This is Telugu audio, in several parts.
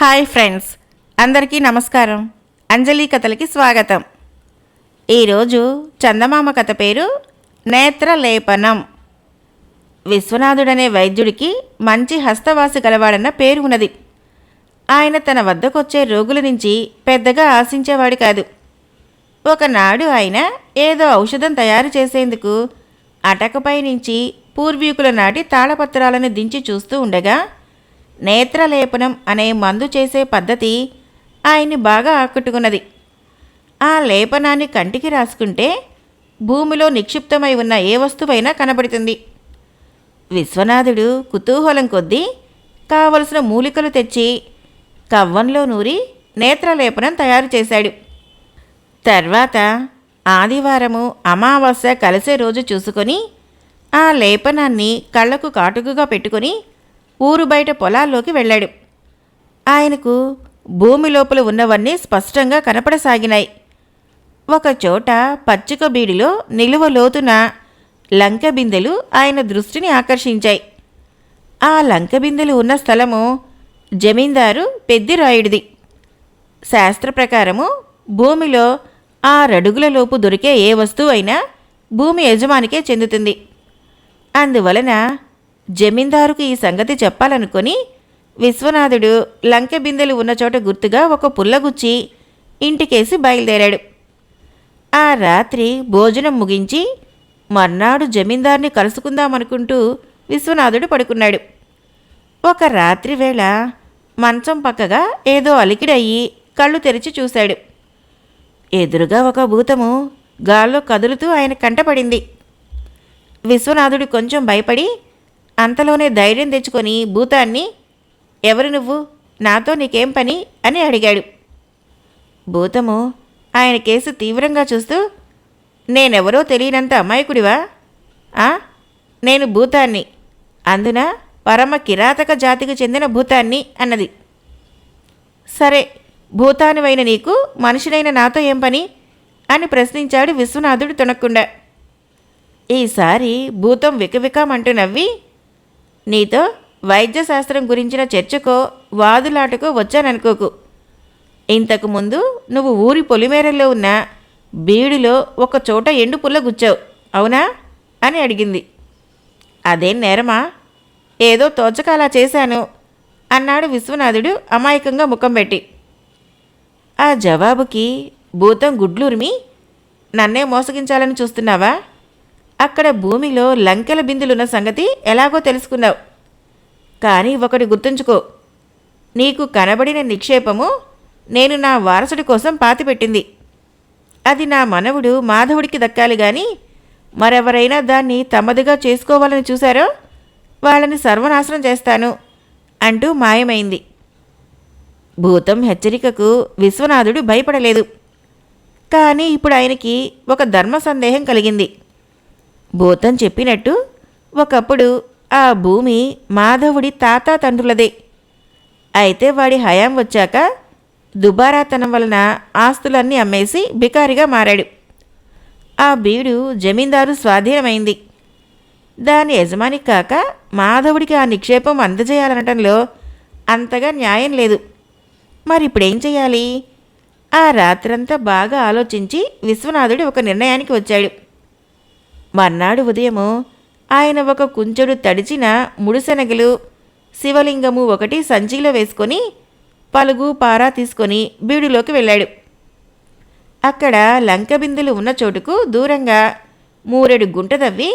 హాయ్ ఫ్రెండ్స్ అందరికీ నమస్కారం. అంజలి కథలకి స్వాగతం. ఈరోజు చందమామ కథ పేరు నేత్రలేపనం. విశ్వనాథుడనే వైద్యుడికి మంచి హస్తవాసి గలవాడన్న పేరు ఉన్నది. ఆయన తన వద్దకొచ్చే రోగుల నుంచి పెద్దగా ఆశించేవాడు కాదు. ఒకనాడు ఆయన ఏదో ఔషధం తయారు చేసేందుకు అటకపై నుంచి పూర్వీకుల నాటి తాళపత్రాలను దించి చూస్తూ ఉండగా నేత్రలేపనం అనే మందు చేసే పద్ధతి ఆయన్ని బాగా ఆకట్టుకున్నది. ఆ లేపనాన్ని కంటికి రాసుకుంటే భూమిలో నిక్షిప్తమై ఉన్న ఏ వస్తువైనా కనబడుతుంది. విశ్వనాథుడు కుతూహలం కొద్దీ కావలసిన మూలికలు తెచ్చి కవ్వంలో నూరి నేత్రలేపనం తయారు చేశాడు. తర్వాత ఆదివారము అమావాస్య కలిసే రోజు చూసుకొని ఆ లేపనాన్ని కళ్ళకు కాటుకుగా పెట్టుకొని ఊరు బయట పొలాల్లోకి వెళ్ళాడు. ఆయనకు భూమి లోపల ఉన్నవన్నీ స్పష్టంగా కనపడసాగినాయి. ఒకచోట పచ్చిక బీడిలో నిలువ లోతున లంక బిందెలు ఆయన దృష్టిని ఆకర్షించాయి. ఆ లంక బిందెలు ఉన్న స్థలము జమీందారు పెద్దిరాయుడిది. శాస్త్ర ప్రకారము భూమిలో ఆరడుగుల లోపు దొరికే ఏ వస్తువు అయినా భూమి యజమానికే చెందుతుంది. అందువలన జమీందారుకు ఈ సంగతి చెప్పాలనుకొని విశ్వనాథుడు లంకె బిందెలు ఉన్న చోట గుర్తుగా ఒక పుల్లగుచ్చి ఇంటికేసి బయలుదేరాడు. ఆ రాత్రి భోజనం ముగించి మర్నాడు జమీందార్ని కలుసుకుందామనుకుంటూ విశ్వనాథుడు పడుకున్నాడు. ఒక రాత్రి వేళ మంచం పక్కగా ఏదో అలికిడయ్యి కళ్ళు తెరిచి చూశాడు. ఎదురుగా ఒక భూతము గాల్లో కదులుతూ ఆయన కంటపడింది. విశ్వనాథుడు కొంచెం భయపడి అంతలోనే ధైర్యం తెచ్చుకొని భూతాన్ని ఎవరు నువ్వు? నాతో నీకేం పని? అని అడిగాడు. భూతము ఆయన కేసు తీవ్రంగా చూస్తూ నేనెవరో తెలియనంత అమాయకుడివా? నేను భూతాన్ని. అందున పరమ కిరాతక జాతికి చెందిన భూతాన్ని అన్నది. సరే భూతానివైన నీకు మనిషినైన నాతో ఏం పని? అని ప్రశ్నించాడు విశ్వనాథుడు తొనక్కుండా. ఈసారి భూతం వికవికమంటూ నవ్వి నీతో వైద్యశాస్త్రం గురించిన చర్చకో వాదులాటకో వచ్చాననుకోకు. ఇంతకు ముందు నువ్వు ఊరి పొలిమేరల్లో ఉన్న బీడులో ఒక చోట ఎండు పుల్ల గుచ్చావు అవునా? అని అడిగింది. అదేం నేరమా? ఏదో తోచక అలా చేశాను అన్నాడు విశ్వనాథుడు అమాయకంగా ముఖం పెట్టి. ఆ జవాబుకి భూతం గుడ్లూరిమి నన్నే మోసగించాలని చూస్తున్నావా? అక్కడ భూమిలో లంకెల బిందులున్న సంగతి ఎలాగో తెలుసుకున్నావు. కానీ ఒకటి గుర్తుంచుకో. నీకు కనబడిన నిక్షేపము నేను నా వారసుడి కోసం పాతిపెట్టింది. అది నా మనవుడు మాధవుడికి దక్కాలి గాని మరెవరైనా దాన్ని తమదిగా చేసుకోవాలని చూశారో వాళ్ళని సర్వనాశనం చేస్తాను అంటూ మాయమైంది. భూతం హెచ్చరికకు విశ్వనాథుడు భయపడలేదు. కానీ ఇప్పుడు ఆయనకి ఒక ధర్మ సందేహం కలిగింది. భూతం చెప్పినట్టు ఒకప్పుడు ఆ భూమి మాధవుడి తాత తండ్రులదే. అయితే వాడి హయాం వచ్చాక దుబారాతనం వలన ఆస్తులన్నీ అమ్మేసి బికారిగా మారాడు. ఆ బీడు జమీందారు స్వాధీనమైంది. దాని యజమాని కాక మాధవుడికి ఆ నిక్షేపం అందజేయాలనటంలో అంతగా న్యాయం లేదు. మరి ఇప్పుడేం చేయాలి ఆ రాత్రంతా బాగా ఆలోచించి విశ్వనాథుడు ఒక నిర్ణయానికి వచ్చాడు. మర్నాడు ఉదయము ఆయన ఒక కుంచెడు తడిచిన ముడిశనగలు శివలింగము ఒకటి సంచిలో వేసుకొని పలుగు పారా తీసుకొని బీడులోకి వెళ్ళాడు. అక్కడ లంక బిందులు ఉన్న చోటుకు దూరంగా మూరెడు గుంట తవ్వి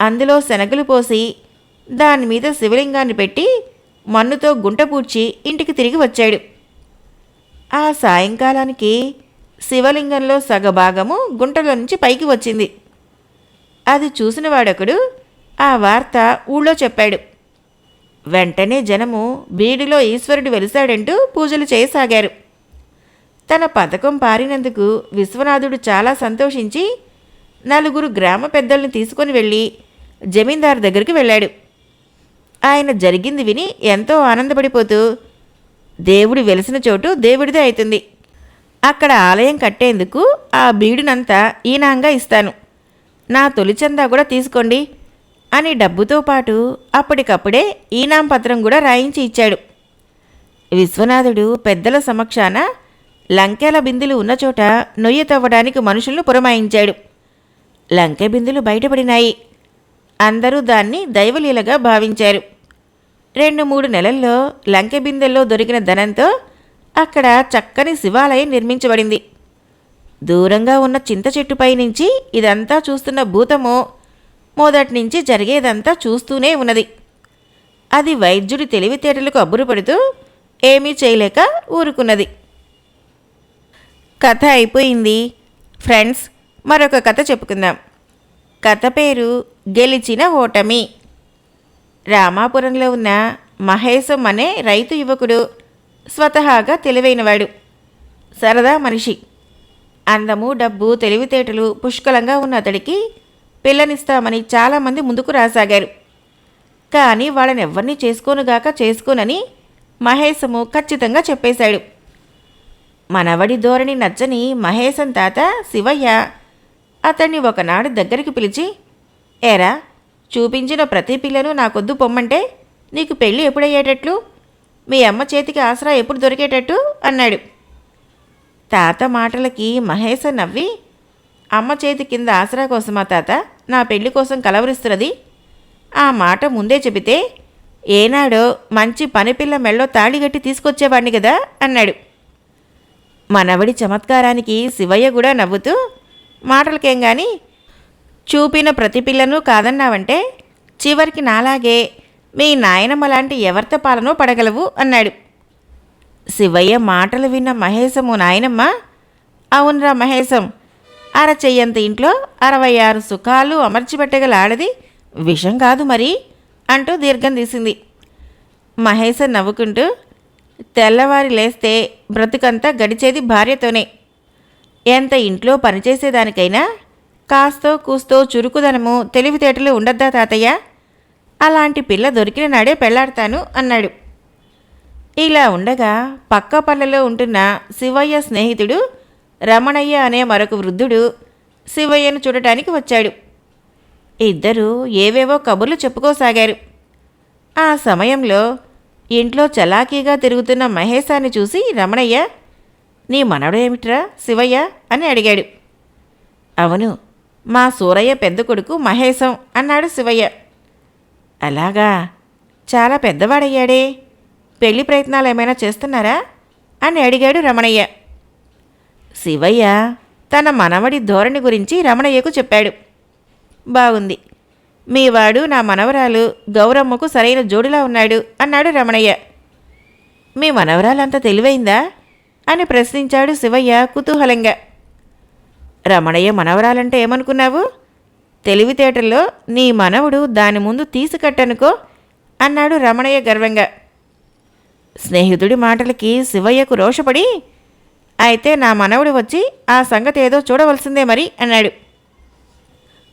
అందులో శనగలు పోసి దాని మీద శివలింగాన్ని పెట్టి మన్నుతో గుంట పూడ్చి ఇంటికి తిరిగి వచ్చాడు. ఆ సాయంకాలానికి శివలింగంలో సగభాగము గుంటలో నుంచి పైకి వచ్చింది. అది చూసిన వాడొకడు ఆ వార్త ఊళ్ళో చెప్పాడు. వెంటనే జనము బీడిలో ఈశ్వరుడు వెలిశాడంటూ పూజలు చేయసాగారు. తన పథకం పారినందుకు విశ్వనాథుడు చాలా సంతోషించి నలుగురు గ్రామ పెద్దల్ని తీసుకొని వెళ్ళి జమీందారు దగ్గరికి వెళ్ళాడు. ఆయన జరిగింది విని ఎంతో ఆనందపడిపోతూ దేవుడు వెలిసిన చోటు దేవుడిదే అవుతుంది అక్కడ ఆలయం కట్టేందుకు ఆ బీడునంతా ఈనాంగా ఇస్తాను. నా తొలి చందా కూడా తీసుకోండి అని డబ్బుతో పాటు అప్పటికప్పుడే ఈనాం పత్రం కూడా రాయించి ఇచ్చాడు. విశ్వనాథుడు పెద్దల సమక్షాన లంకెల బిందులు ఉన్న చోట నొయ్యి తవ్వడానికి మనుషులను పురమాయించాడు. లంకె బిందులు బయటపడినాయి. అందరూ దాన్ని దైవలీలగా భావించారు. రెండు మూడు నెలల్లో లంకె బిందెల్లో దొరికిన ధనంతో అక్కడ చక్కని శివాలయం నిర్మించబడింది. దూరంగా ఉన్న చింత చెట్టుపై నుంచి ఇదంతా చూస్తున్న భూతము మొదటి నుంచి జరిగేదంతా చూస్తూనే ఉన్నది. అది వైద్యుడి తెలివితేటలకు అబ్బురపడుతూ ఏమీ చేయలేక ఊరుకున్నది. కథ అయిపోయింది. ఫ్రెండ్స్ మరొక కథ చెప్పుకుందాం. కథ పేరు గెలిచిన ఓటమి. రామాపురంలో ఉన్న మహేశం అనే రైతు యువకుడు స్వతహాగా తెలివైనవాడు. సరదా మనిషి. అందము డబ్బు తెలివితేటలు పుష్కలంగా ఉన్న అతడికి పిల్లనిస్తామని చాలామంది ముందుకు రాసాగారు. కానీ వాళ్ళని ఎవరిని చేసుకోనుగాక చేసుకోనని మహేశము ఖచ్చితంగా చెప్పేశాడు. మనవడి ధోరణి నచ్చని మహేశం తాత శివయ్య అతన్ని ఒకనాడు దగ్గరికి పిలిచి ఏరా చూపించిన ప్రతి పిల్లను నాకొద్దు పొమ్మంటే నీకు పెళ్ళి ఎప్పుడయ్యేటట్లు? మీ అమ్మ చేతికి ఆసరా ఎప్పుడు దొరికేటట్టు? అన్నాడు. తాత మాటలకి మహేశ నవ్వి అమ్మ చేతి కింద ఆసరా కోసమా తాత నా పెళ్ళి కోసం కలవరిస్తున్నది? ఆ మాట ముందే చెబితే ఏనాడో మంచి పనిపిల్ల మెళ్ళో తాళిగట్టి తీసుకొచ్చేవాడిని కదా అన్నాడు. మనవడి చమత్కారానికి శివయ్య కూడా నవ్వుతూ మాటలకేం గాని చూపిన ప్రతి పిల్లను కాదన్నావంటే చివరికి నాలాగే మీ నాయనమ్మ లాంటి ఎవరిత పాలనో పడగలవు అన్నాడు. శివయ్య మాటలు విన్న మహేశము నాయనమ్మ అవునరా మహేశం అరచెయ్యంత ఇంట్లో అరవై ఆరు సుఖాలు అమర్చిపెట్టగల ఆడది విషం కాదు మరి అంటూ దీర్ఘం తీసింది. మహేశం నవ్వుకుంటూ తెల్లవారి లేస్తే బ్రతుకంతా గడిచేది భార్యతోనే. ఎంత ఇంట్లో పనిచేసేదానికైనా కాస్తో కూస్తో చురుకుదనము తెలివితేటలు ఉండద్దా తాతయ్య? అలాంటి పిల్ల దొరికిన నాడే పెళ్ళాడతాను అన్నాడు. ఇలా ఉండగా పక్క పల్లెలో ఉంటున్న శివయ్య స్నేహితుడు రమణయ్య అనే మరొక వృద్ధుడు శివయ్యను చూడటానికి వచ్చాడు. ఇద్దరూ ఏవేవో కబుర్లు చెప్పుకోసాగారు. ఆ సమయంలో ఇంట్లో చలాకీగా తిరుగుతున్న మహేశాన్ని చూసి రమణయ్య నీ మనవడు ఏమిట్రా శివయ్య? అని అడిగాడు. అవును మా సూరయ్య పెద్ద కొడుకు మహేశం అన్నాడు శివయ్య. అలాగా చాలా పెద్దవాడయ్యాడే పెళ్ళి ప్రయత్నాలు ఏమైనా చేస్తున్నారా? అని అడిగాడు రమణయ్య. శివయ్య తన మనవడి ధోరణి గురించి రమణయ్యకు చెప్పాడు. బాగుంది. మీ వాడు నా మనవరాలు గౌరమ్మకు సరైన జోడిలా ఉన్నాడు అన్నాడు రమణయ్య. మీ మనవరాలంత తెలివైందా? అని ప్రశ్నించాడు శివయ్య కుతూహలంగా. రమణయ్య మనవరాలంటే ఏమనుకున్నావు? తెలివితేటల్లో నీ మనవడు దాని ముందు తీసుకట్టనుకో అన్నాడు రమణయ్య గర్వంగా. స్నేహితుడి మాటలకి శివయ్యకు రోషపడి అయితే నా మనవడు వచ్చి ఆ సంగతి ఏదో చూడవలసిందే మరి అన్నాడు.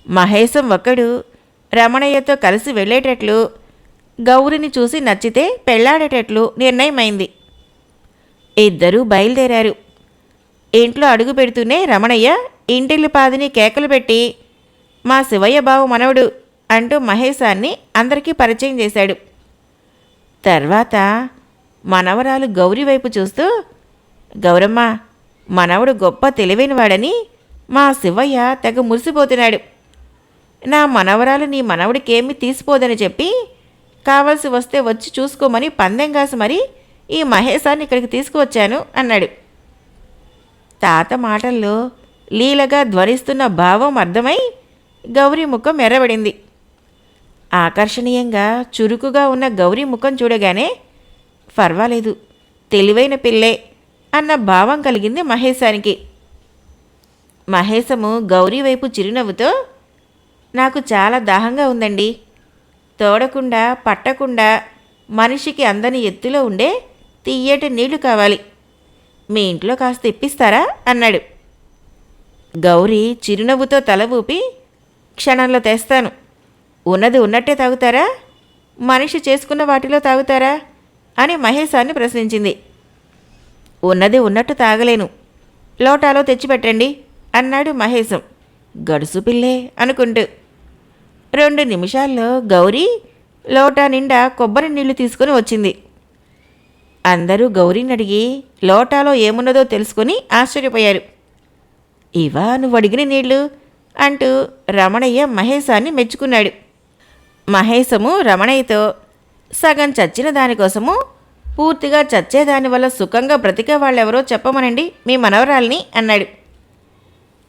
మహేశం ఒక్కడు రమణయ్యతో కలిసి వెళ్ళేటట్లు గౌరిని చూసి నచ్చితే పెళ్ళాడేటట్లు నిర్ణయమైంది. ఇద్దరూ బయలుదేరారు. ఇంట్లో అడుగు పెడుతూనే రమణయ్య ఇంటిల్లి పాదిని కేకలు పెట్టి మా శివయ్య బావు మనవడు అంటూ మహేశాన్ని అందరికీ పరిచయం చేశాడు. తర్వాత మనవరాలు గౌరి వైపు చూస్తూ గౌరమ్మ మనవడు గొప్ప తెలివైనవాడని మా శివయ్య తెగ మురిసిపోతున్నాడు. నా మనవరాలు నీ మనవడికేమీ తీసిపోదని చెప్పి కావలసి వస్తే వచ్చి చూసుకోమని పందెం కాసి మరి ఈ మహేశాన్ని ఇక్కడికి తీసుకువచ్చాను అన్నాడు. తాత మాటల్లో లీలగా ధ్వనిస్తున్న భావం అర్థమై గౌరీ ముఖం ఎర్రబడింది. ఆకర్షణీయంగా చురుకుగా ఉన్న గౌరీ ముఖం చూడగానే పర్వాలేదు. తెలివైన పిల్లే అన్న భావం కలిగింది మహేశానికి. మహేశము గౌరీ వైపు చిరునవ్వుతో నాకు చాలా దాహంగా ఉందండి. తోడకుండా పట్టకుండా మనిషికి అందని ఎత్తులో ఉండే తీయటి నీళ్ళు కావాలి. మీ ఇంట్లో కాస్త ఇప్పిస్తారా? అన్నాడు. గౌరీ చిరునవ్వుతో తల ఊపి క్షణంలో తెస్తాను. ఉన్నది ఉన్నట్టే తాగుతారా? మనిషి చేసుకున్న వాటిలో తాగుతారా? అని మహేశాన్ని ప్రశ్నించింది. ఉన్నది ఉన్నట్టు తాగలేను. లోటాలో తెచ్చిపెట్టండి అన్నాడు మహేశం గడుసు పిల్లే అనుకుంటూ. రెండు నిమిషాల్లో గౌరీ లోటా నిండా కొబ్బరి నీళ్ళు తీసుకుని వచ్చింది. అందరూ గౌరీని అడిగి లోటాలో ఏమున్నదో తెలుసుకుని ఆశ్చర్యపోయారు. ఇవా నువ్వు అడిగిన నీళ్ళు అంటూ రమణయ్య మహేశాన్ని మెచ్చుకున్నాడు. మహేశము రమణయ్యతో సగం చచ్చిన దానికోసము పూర్తిగా చచ్చేదాని వల్ల సుఖంగా బ్రతికే వాళ్ళెవరో చెప్పమనండి మీ మనవరాల్ని అన్నాడు.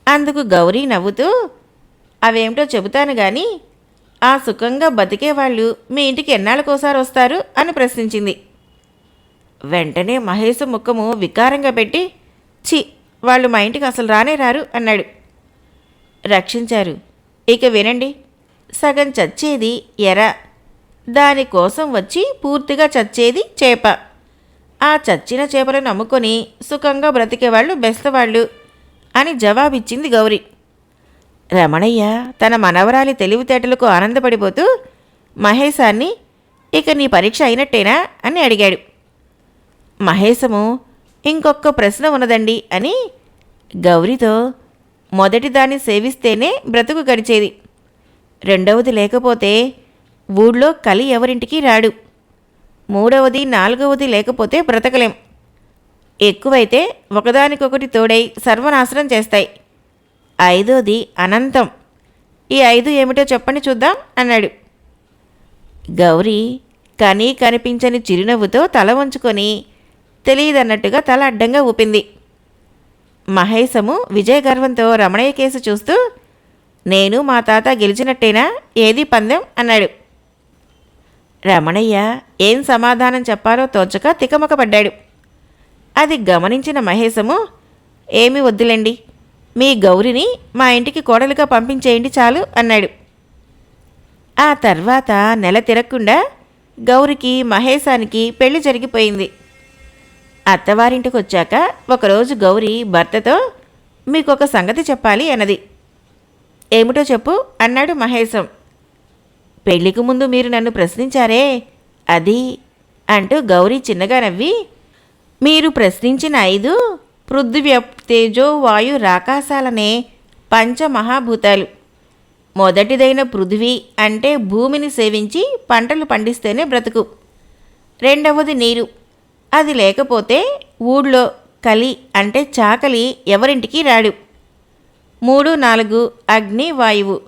అందుకు గౌరీ నవ్వుతూ అవేమిటో చెబుతాను కానీ ఆ సుఖంగా బతికే వాళ్ళు మీ ఇంటికి ఎన్నాళ్ళకోసారి వస్తారు? అని ప్రశ్నించింది. వెంటనే మహేష్ ముఖము వికారంగా పెట్టి ఛీ వాళ్ళు మా ఇంటికి అసలు రానే రారు అన్నాడు. రక్షించారు. ఇక వినండి సగం చచ్చేది ఎర దానికోసం వచ్చి పూర్తిగా చచ్చేది చేప. ఆ చచ్చిన చేపలను నమ్ముకొని సుఖంగా బ్రతికేవాళ్ళు బెస్తవాళ్ళు అని జవాబిచ్చింది గౌరీ. రమణయ్య తన మనవరాలి తెలివితేటలకు ఆనందపడిపోతూ మహేశాన్ని ఇక నీ పరీక్ష అయినట్టేనా అని అడిగాడు. మహేశము ఇంకొక ప్రశ్న ఉన్నదండి అని గౌరితో మొదటి దాన్ని సేవిస్తేనే బ్రతుకు గడిచేది. రెండవది లేకపోతే ఊళ్ళో కలి ఎవరింటికి రాడు. మూడవది నాలుగవది లేకపోతే బ్రతకలేం. ఎక్కువైతే ఒకదానికొకటి తోడై సర్వనాశనం చేస్తాయి. ఐదోది అనంతం. ఈ ఐదు ఏమిటో చెప్పండి చూద్దాం అన్నాడు. గౌరీ కనీ కనిపించని చిరునవ్వుతో తల వంచుకొని తెలియదన్నట్టుగా తల అడ్డంగా ఊపింది. మహేశము విజయ గర్వంతో రమణయ్య కేసు చూస్తూ నేను మా తాత గెలిచినట్టేనా? ఏది పందెం? అన్నాడు. రమణయ్య ఏం సమాధానం చెప్పాలో తోచక తికమకపడ్డాడు. అది గమనించిన మహేశము ఏమి వద్దులేండి మీ గౌరిని మా ఇంటికి కోడలుగా పంపించేయండి చాలు అన్నాడు. ఆ తర్వాత నెల తిరగకుండా గౌరికి మహేశానికి పెళ్ళి జరిగిపోయింది. అత్తవారింటికి వచ్చాక ఒకరోజు గౌరి భర్తతో మీకు ఒక సంగతి చెప్పాలి అన్నది. ఏమిటో చెప్పు అన్నాడు మహేశం. పెళ్ళికి ముందు మీరు నన్ను ప్రశ్నించారే? అది అంటూ గౌరీ చిన్నగా నవ్వి మీరు ప్రశ్నించిన ఐదు పృథ్వ్య తేజో వాయు రాకాశాలనే పంచమహాభూతాలు. మొదటిదైన పృథ్వీ అంటే భూమిని సేవించి పంటలు పండిస్తేనే బ్రతుకు. రెండవది నీరు. అది లేకపోతే ఊళ్ళో కలి అంటే చాకలి ఎవరింటికి రాడు. మూడు నాలుగు అగ్ని వాయువు.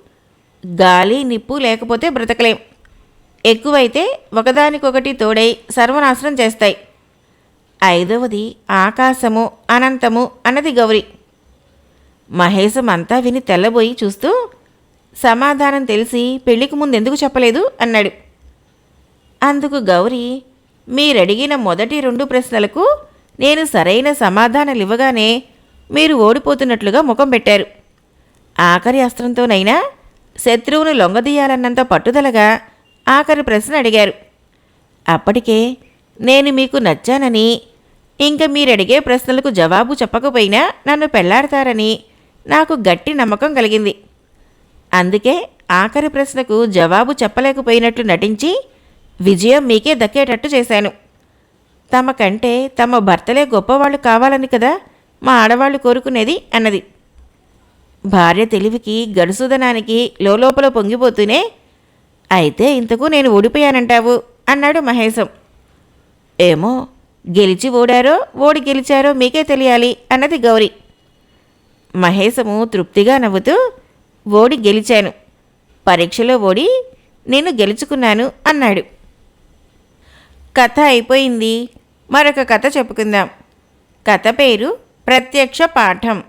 గాలి నిప్పు లేకపోతే బ్రతకలేం. ఎక్కువైతే ఒకదానికొకటి తోడై సర్వనాశనం చేస్తాయి. ఐదవది ఆకాశము అనంతము అన్నది గౌరి. మహేశం అంతా విని తెల్లబోయి చూస్తూ సమాధానం తెలిసి పెళ్ళికి ముందు ఎందుకు చెప్పలేదు? అన్నాడు. అందుకు గౌరీ మీరడిగిన మొదటి రెండు ప్రశ్నలకు నేను సరైన సమాధానాలు ఇవ్వగానే మీరు ఓడిపోతున్నట్లుగా ముఖం పెట్టారు. ఆఖరి అస్త్రంతోనైనా శత్రువును లొంగదీయాలన్నంత పట్టుదలగా ఆఖరి ప్రశ్న అడిగారు. అప్పటికే నేను మీకు నచ్చానని ఇంక మీరడిగే ప్రశ్నలకు జవాబు చెప్పకపోయినా నన్ను పెళ్ళాడతారని నాకు గట్టి నమ్మకం కలిగింది. అందుకే ఆఖరి ప్రశ్నకు జవాబు చెప్పలేకపోయినట్లు నటించి విజయం మీకే దక్కేటట్టు చేశాను. తమ కంటే తమ భర్తలే గొప్పవాళ్ళు కావాలని కదా మా ఆడవాళ్ళు కోరుకునేది అన్నది. భార్య తెలివికి గడుసుదనానికి లోపల పొంగిపోతూనే అయితే ఇంతకు నేను ఓడిపోయానంటావు? అన్నాడు మహేశం. ఏమో గెలిచి ఓడారో ఓడి గెలిచారో మీకే తెలియాలి అన్నది గౌరి. మహేశము తృప్తిగా నవ్వుతూ ఓడి గెలిచాను. పరీక్షలో ఓడి నేను గెలుచుకున్నాను అన్నాడు. కథ అయిపోయింది. మరొక కథ చెప్పుకుందాం. కథ పేరు ప్రత్యక్ష పాఠం.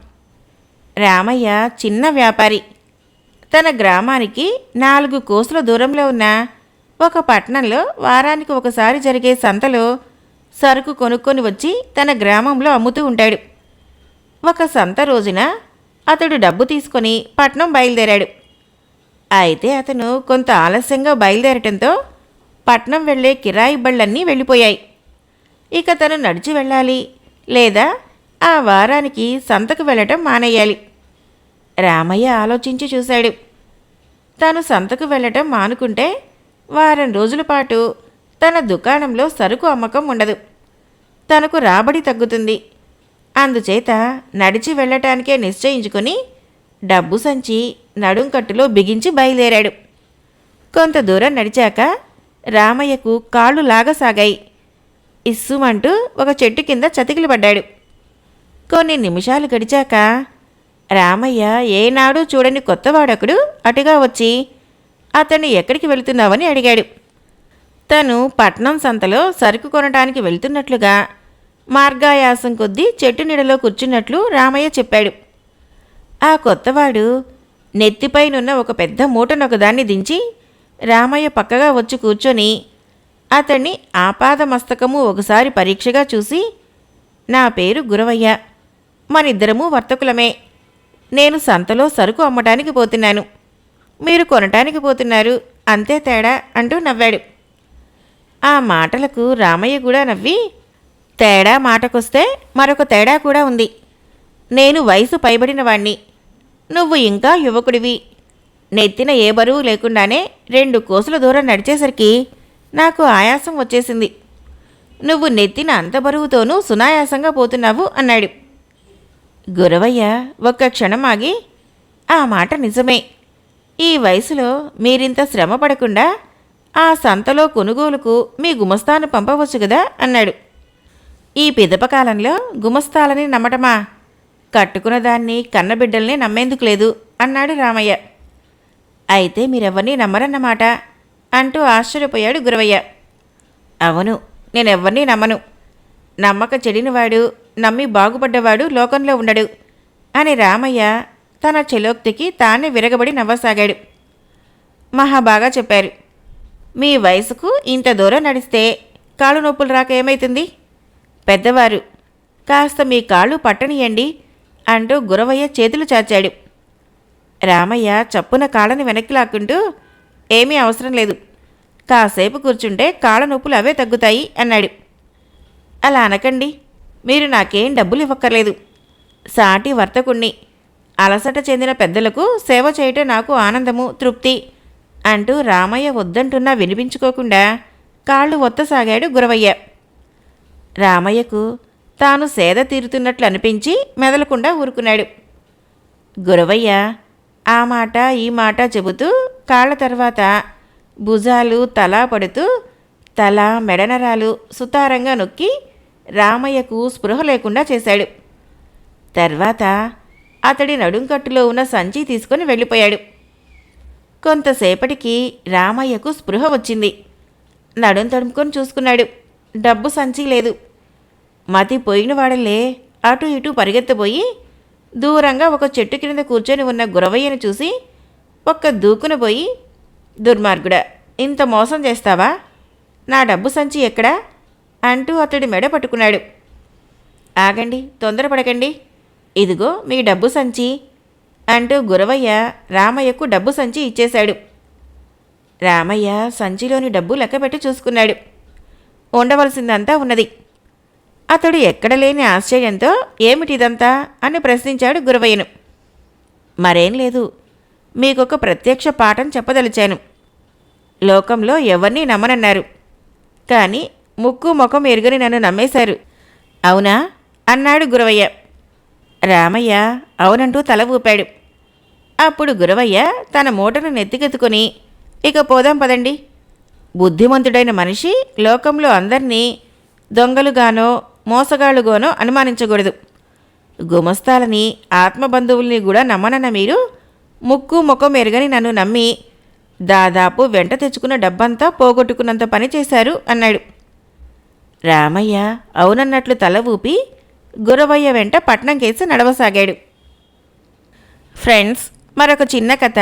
రామయ్య చిన్న వ్యాపారి. తన గ్రామానికి నాలుగు కోసుల దూరంలో ఉన్న ఒక పట్టణంలో వారానికి ఒకసారి జరిగే సంతలో సరుకు కొనుక్కొని వచ్చి తన గ్రామంలో అమ్ముతూ ఉంటాడు. ఒక సంత రోజున అతడు డబ్బు తీసుకొని పట్నం బయలుదేరాడు. అయితే అతను కొంత ఆలస్యంగా బయలుదేరటంతో పట్నం వెళ్ళే కిరాయి బళ్ళన్నీ వెళ్ళిపోయాయి. ఇక తను నడిచి వెళ్ళాలి లేదా ఆ వారానికి సంతకు వెళ్ళటం మానేయాలి. రామయ్య ఆలోచించి చూశాడు. తాను సంతకు వెళ్ళటం మానుకుంటే వారం రోజుల పాటు తన దుకాణంలో సరుకు అమ్మకం ఉండదు. తనకు రాబడి తగ్గుతుంది. అందుచేత నడిచి వెళ్ళటానికే నిశ్చయించుకుని డబ్బు సంచి నడుంకట్టులో బిగించి బయలుదేరాడు. కొంత దూరం నడిచాక రామయ్యకు కాళ్ళు లాగసాగాయి. ఇస్సుమంటూ ఒక చెట్టు కింద చతికిలు పడ్డాడు కొన్ని నిమిషాలు గడిచాక రామయ్య ఏనాడు చూడని కొత్తవాడొకడు అటుగా వచ్చి అతన్ని ఎక్కడికి వెళుతున్నావని అడిగాడు. తను పట్నం సంతలో సరుకు కొనడానికి వెళ్తున్నట్లుగా మార్గాయాసం కొద్దీ చెట్టు నీడలో కూర్చున్నట్లు రామయ్య చెప్పాడు. ఆ కొత్తవాడు నెత్తిపైనున్న ఒక పెద్ద మూటను ఒకదాన్ని దించి రామయ్య పక్కగా వచ్చి కూర్చొని అతన్ని ఆపాదమస్తకము ఒకసారి పరీక్షగా చూసి నా పేరు గురవయ్య. మనిద్దరము వర్తకులమే. నేను సంతలో సరుకు అమ్మటానికి పోతున్నాను. మీరు కొనటానికి పోతున్నారు. అంతే తేడా అంటూ నవ్వాడు. ఆ మాటలకు రామయ్య కూడా నవ్వి తేడా మాటకొస్తే మరొక తేడా కూడా ఉంది. నేను వయసు పైబడిన వాణ్ణి. నువ్వు ఇంకా యువకుడివి. నెత్తిన ఏ బరువు లేకుండానే రెండు కోసుల దూరం నడిచేసరికి నాకు ఆయాసం వచ్చేసింది. నువ్వు నెత్తిన అంత బరువుతోనూ సునాయాసంగా పోతున్నావు అన్నాడు. గురవయ్య ఒక్క క్షణం ఆగి ఆ మాట నిజమే. ఈ వయసులో మీరింత శ్రమ పడకుండా ఆ సంతలో కొనుగోలుకు మీ గుమస్తాను పంపవచ్చు కదా అన్నాడు. ఈ పిదపకాలంలో గుమస్తాలని నమ్మటమా? కట్టుకున్న దాన్ని కన్నబిడ్డల్ని నమ్మేందుకు లేదు అన్నాడు రామయ్య. అయితే మీరెవరిని నమ్మరన్నమాట? అంటూ ఆశ్చర్యపోయాడు గురవయ్య. అవును నేనెవ్వరినీ నమ్మను. నమ్మక చెడినవాడు నమ్మి బాగుపడ్డవాడు లోకంలో ఉండడు. అని రామయ్య తన చెలోక్తికి తానే విరగబడి నవ్వసాగాడు. మహా బాగా చెప్పారు. మీ వయసుకు ఇంత దూరం నడిస్తే కాళ్ళు నొప్పులు రాక ఏమైతుంది? పెద్దవారు కాస్త మీ కాళ్ళు పట్టనియండి అంటూ గురవయ్య చేతులు చాచాడు. రామయ్య చప్పున కాళ్ళని వెనక్కి లాక్కుంటూ ఏమీ అవసరం లేదు. కాసేపు కూర్చుంటే కాళ్ళ నొప్పులు అవే తగ్గుతాయి అన్నాడు. అలా అనకండి. మీరు నాకేం డబ్బులు ఇవ్వక్కర్లేదు. సాటి వర్తకుణ్ణి. అలసట చెందిన పెద్దలకు సేవ చేయటం నాకు ఆనందము తృప్తి అంటూ రామయ్య వద్దంటున్నా వినిపించుకోకుండా కాళ్ళు ఒత్తసాగాడు గురవయ్య. రామయ్యకు తాను సేద తీరుతున్నట్లు అనిపించి మెదలకుండా ఊరుకున్నాడు. గురవయ్య ఆ మాట ఈ మాట చెబుతూ కాళ్ళ తర్వాత భుజాలు తలా పడుతూ తల మెడనరాలు సుతారంగా నొక్కి రామయ్యకు స్పృహ లేకుండా చేశాడు. తర్వాత అతడి నడుంకట్టులో ఉన్న సంచి తీసుకొని వెళ్ళిపోయాడు. కొంతసేపటికి రామయ్యకు స్పృహ వచ్చింది. నడుం తడుముకొని చూసుకున్నాడు. డబ్బు సంచి లేదు. మతి పోయిన వాడలే అటు ఇటు పరిగెత్తబోయి దూరంగా ఒక చెట్టు క్రింద కూర్చొని ఉన్న గురవయ్యను చూసి ఒక్క దూకున పోయి దుర్మార్గుడా ఇంత మోసం చేస్తావా? నా డబ్బు సంచి ఎక్కడా? అంటూ అతడి మెడ పట్టుకున్నాడు. ఆగండి తొందరపడకండి. ఇదిగో మీ డబ్బు సంచి అంటూ గురవయ్య రామయ్యకు డబ్బు సంచి ఇచ్చేశాడు. రామయ్య సంచిలోని డబ్బు లెక్కపెట్టి చూసుకున్నాడు. ఉండవలసిందంతా ఉన్నది. అతడు ఎక్కడ లేని ఆశ్చర్యంతో ఏమిటిదంతా? అని ప్రశ్నించాడు గురవయ్యను. మరేం లేదు మీకొక ప్రత్యక్ష పాఠం చెప్పదలిచాను. లోకంలో ఎవరిని నమ్మనన్నారు. కానీ ముక్కు ముఖం ఎరుగని నన్ను నమ్మేశారు. అవునా? అన్నాడు గురవయ్య. రామయ్య అవునంటూ తల ఊపాడు. అప్పుడు గురవయ్య తన మూటను నెత్తికెత్తుకొని ఇక పోదాం పదండి. బుద్ధిమంతుడైన మనిషి లోకంలో అందరినీ దొంగలుగానో మోసగాళ్ళుగానో అనుమానించకూడదు. గుమస్తాలని ఆత్మబంధువుల్ని కూడా నమ్మనన్న మీరు ముక్కు ముఖం ఎరగని నన్ను నమ్మి దాదాపు వెంట తెచ్చుకున్న డబ్బంతా పోగొట్టుకున్నంత పని చేశారు అన్నాడు. రామయ్య అవునన్నట్లు తల ఊపి గురవయ్య వెంట పట్నం కేసి నడవసాగాడు. ఫ్రెండ్స్ మరొక చిన్న కథ.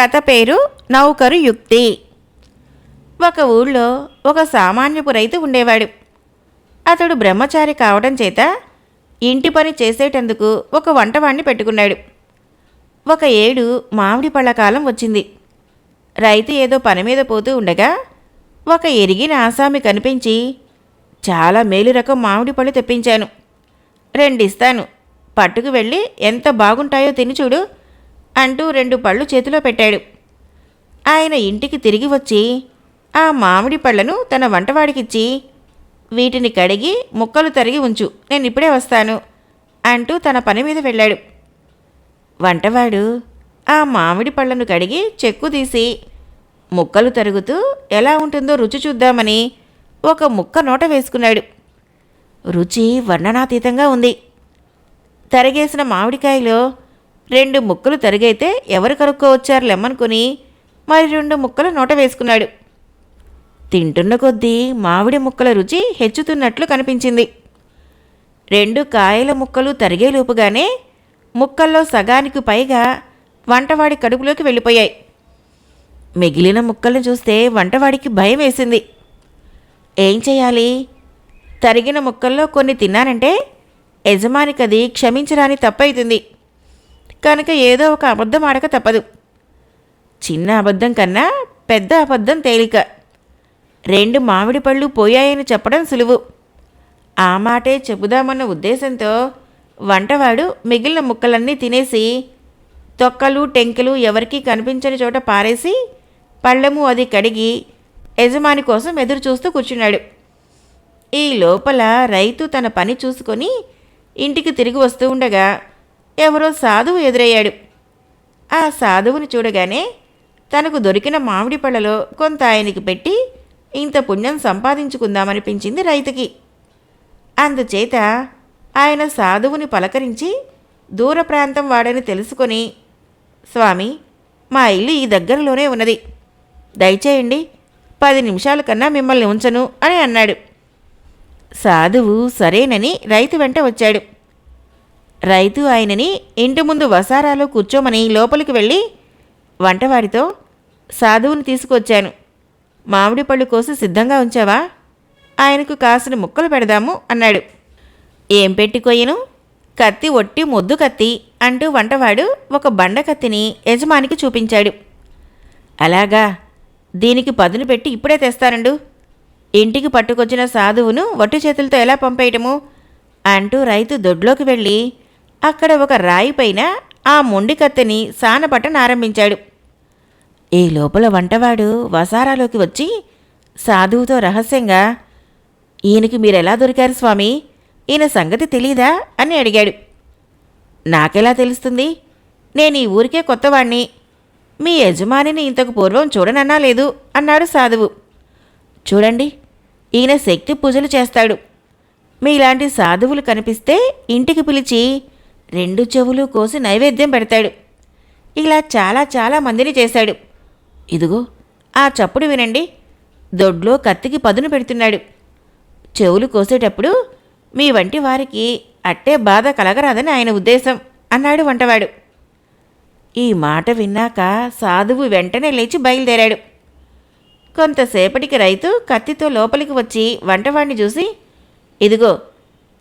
కథ పేరు నౌకరు యుక్తి. ఒక ఊళ్ళో ఒక సామాన్యపు రైతు ఉండేవాడు. అతడు బ్రహ్మచారి కావడం చేత ఇంటి పని చేసేటందుకు ఒక వంటవాణ్ణి పెట్టుకున్నాడు. ఒక ఏడు మామిడి పళ్ళ కాలం వచ్చింది. రైతు ఏదో పని మీద పోతూ ఉండగా ఒక ఎరిగిన ఆసామి కనిపించి చాలా మేలు రకం మామిడి పళ్ళు తెప్పించాను. రెండిస్తాను. పట్టుకు వెళ్ళి ఎంత బాగుంటాయో తిని చూడు అంటూ రెండు పళ్ళు చేతిలో పెట్టాడు. ఆయన ఇంటికి తిరిగి వచ్చి ఆ మామిడి పళ్ళను తన వంటవాడికిచ్చి వీటిని కడిగి ముక్కలు తరిగి ఉంచు. నేను ఇప్పుడే వస్తాను అంటూ తన పని మీద వెళ్ళాడు. వంటవాడు ఆ మామిడి పళ్ళను కడిగి చెక్కు తీసి ముక్కలు తరుగుతూ ఎలా ఉంటుందో రుచి చూద్దామని ఒక ముక్క నోట వేసుకున్నాడు. రుచి వర్ణనాతీతంగా ఉంది. తరిగేసిన మామిడికాయలో రెండు ముక్కలు తరిగైతే ఎవరు కనుక్కోవచ్చారు లెమ్మనుకుని మరి రెండు ముక్కలు నోట వేసుకున్నాడు. తింటున్న కొద్దీ మామిడి ముక్కల రుచి హెచ్చుతున్నట్లు కనిపించింది. రెండు కాయల ముక్కలు తరిగేలోపుగానే ముక్కల్లో సగానికి పైగా వంటవాడి కడుపులోకి వెళ్ళిపోయాయి. మిగిలిన ముక్కలను చూస్తే వంటవాడికి భయం వేసింది. ఏం చేయాలి? తరిగిన ముక్కల్లో కొన్ని తిన్నానంటే అది క్షమించరాని తప్పవుతుంది కనుక ఏదో ఒక అబద్ధం ఆడక తప్పదు. చిన్న అబద్ధం కన్నా పెద్ద అబద్ధం తేలిక. రెండు మామిడి పళ్ళు పోయాయని చెప్పడం సులువు. ఆ మాటే చెబుదామన్న ఉద్దేశంతో వంటవాడు మిగిలిన ముక్కలన్నీ తినేసి తొక్కలు టెంకెలు ఎవరికీ కనిపించని చోట పారేసి పళ్ళము అది కడిగి యజమాని కోసం ఎదురు చూస్తూ కూర్చున్నాడు. ఈ లోపల రైతు తన పని చూసుకొని ఇంటికి తిరిగి వస్తూ ఉండగా ఎవరో సాధువు ఎదురయ్యాడు. ఆ సాధువుని చూడగానే తనకు దొరికిన మామిడి పళ్ళలో కొంత ఆయనకి పెట్టి ఇంత పుణ్యం సంపాదించుకుందామనిపించింది రైతుకి. అందుచేత ఆయన సాధువుని పలకరించి దూర ప్రాంతం వాడని తెలుసుకొని స్వామి మా ఇల్లు ఈ దగ్గరలోనే ఉన్నది. దయచేయండి పది నిమిషాల కన్నా మిమ్మల్ని ఉంచను అని అన్నాడు. సాధువు సరేనని రైతు వెంట వచ్చాడు. రైతు ఆయనని ఇంటి ముందు వసారాలో కూర్చోమని లోపలికి వెళ్ళి వంటవాడితో సాధువుని తీసుకొచ్చాను. మామిడి పళ్ళు కోసి సిద్ధంగా ఉంచావా? ఆయనకు కాసిన ముక్కలు పెడదాము అన్నాడు. ఏం పెట్టుకోయను కత్తి ఒట్టి మొద్దు కత్తి అంటూ వంటవాడు ఒక బండ కత్తిని యజమానికి చూపించాడు. అలాగా దీనికి పదును పెట్టి ఇప్పుడే తెస్తానండు ఇంటికి పట్టుకొచ్చిన సాధువును వట్టు చేతులతో ఎలా పంపేయటము? అంటూ రైతు దొడ్లోకి వెళ్ళి అక్కడ ఒక రాయి పైన ఆ మొండి కత్తిని సానపట్టనారంభించాడు ఈ లోపల వంటవాడు వసారాలోకి వచ్చి సాధువుతో రహస్యంగా ఈయనకి మీరెలా దొరికారు స్వామి? ఈయన సంగతి తెలీదా? అని అడిగాడు. నాకెలా తెలుస్తుంది? నేను ఈ ఊరికే కొత్తవాణ్ణి. మీ యజమానిని ఇంతకు పూర్వం చూడనన్నా లేదు అన్నాడు సాధువు. చూడండి ఈయన శక్తి పూజలు చేస్తాడు. మీలాంటి సాధువులు కనిపిస్తే ఇంటికి పిలిచి రెండు చెవులు కోసి నైవేద్యం పెడతాడు. ఇలా చాలా చాలా మందిని చేశాడు. ఇదిగో ఆ చప్పుడు వినండి. దొడ్లో కత్తికి పదును పెడుతున్నాడు. చెవులు కోసేటప్పుడు మీ వంటి వారికి అట్టే బాధ కలగరాదని ఆయన ఉద్దేశం అన్నాడు వంటవాడు. ఈ మాట విన్నాక సాధువు వెంటనే లేచి బయలుదేరాడు. కొంతసేపటికి రైతు కత్తితో లోపలికి వచ్చి వంటవాడిని చూసి ఇదిగో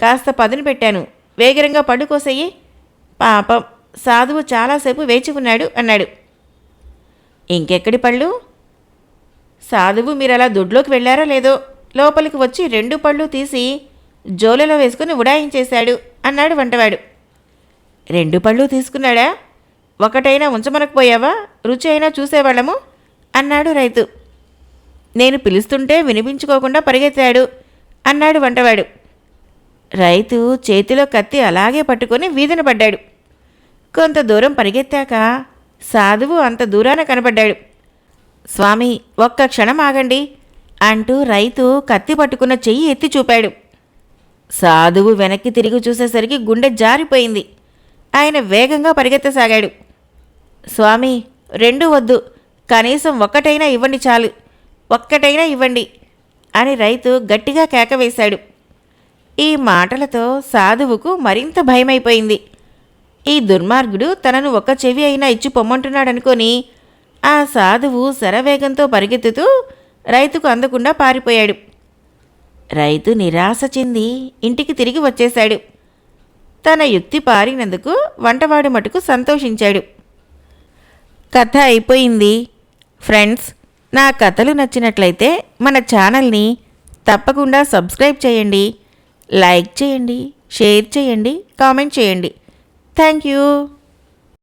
కాస్త పదును పెట్టాను. వేగరంగా పడుకోసెయ్యి పాపం సాధువు చాలాసేపు వేచి ఉన్నాడు అన్నాడు. ఇంకెక్కడి పళ్ళు? సాధువు మీరు అలా దొడ్లోకి వెళ్ళారా లేదో? లోపలికి వచ్చి రెండు పళ్ళు తీసి జోలెలో వేసుకుని ఉడాయించేశాడు అన్నాడు వంటవాడు. రెండు పళ్ళు తీసుకున్నాడా? ఒకటైనా ఉంచమనకపోయావా? రుచి అయినా చూసేవాళ్ళము? అన్నాడు రైతు. నేను పిలుస్తుంటే వినిపించుకోకుండా పరిగెత్తాడు. అన్నాడు వంటవాడు. రైతు చేతిలో కత్తి అలాగే పట్టుకొని వీధిన పడ్డాడు. కొంత దూరం పరిగెత్తాక సాధువు అంత దూరాన కనపడ్డాడు. స్వామి ఒక్క క్షణం ఆగండి అంటూ రైతు కత్తి పట్టుకున్న చెయ్యి ఎత్తి చూపాడు. సాధువు వెనక్కి తిరిగి చూసేసరికి గుండె జారిపోయింది. ఆయన వేగంగా పరిగెత్తసాగాడు. స్వామి రెండు వద్దు. కనీసం ఒక్కటైనా ఇవ్వండి చాలు. ఒక్కటైనా ఇవ్వండి అని రైతు గట్టిగా కేక వేశాడు ఈ మాటలతో సాధువుకు మరింత భయమైపోయింది. ఈ దుర్మార్గుడు తనను ఒక్క చెవి అయినా ఇచ్చి పొమ్మంటున్నాడనుకొని ఆ సాధువు శరవేగంతో పరిగెత్తుతూ రైతుకు అందకుండా పారిపోయాడు. రైతు నిరాశ చెంది ఇంటికి తిరిగి వచ్చేశాడు. తన యుక్తి పారినందుకు వంటవాడు మటుకు సంతోషించాడు. కథ అయిపోయింది. ఫ్రెండ్స్ నా కథలు నచ్చినట్లయితే మన ఛానల్ని తప్పకుండా సబ్స్క్రైబ్ చేయండి. లైక్ చేయండి షేర్ చేయండి కామెంట్ చేయండి. Thank you.